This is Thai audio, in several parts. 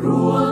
ร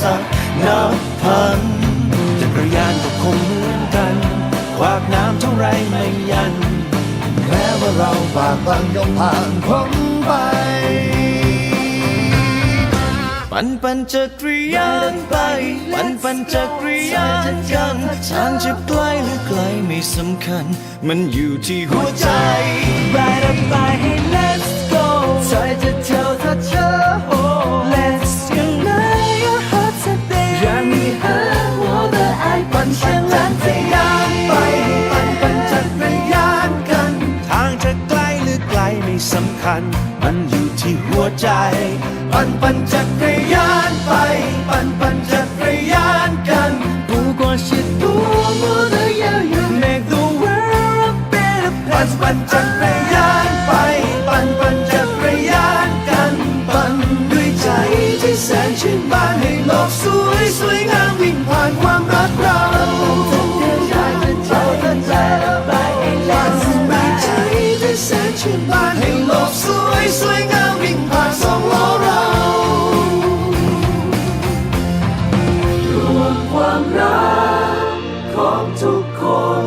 สรรคนับพันจักรยานก็คงเหมือนกัน ขวากน้ำเท่าไรไม่ยัน แม้ว่าเราบากบังย่อมผ่านพ้นไป ปันปันจักรยานไป ปันปันจักรยานกันทางจะไกลหรือไกลไม่สำคัญ มันอยู่ที่หัวใจ Ride a bike, hey, let's go. ใส่จะเจ้าถ้าเธอโอ้ Let's สำคัญ มันอยู่ที่หัวใจ ปันปันจักรยานไป ปันปันจักรยานกัน 不管是多么的遥远，Make the world a better ปัน place。 ปันจักรยานไป ปันปันจักรยานกัน ปันด้วยใจที่แสนชื่นบานให้โลกสวยสวยงามวิ่งผ่านควา น บสวยสวยงามวิ่งผ่านสองล้อเรารวมความรักของทุกคน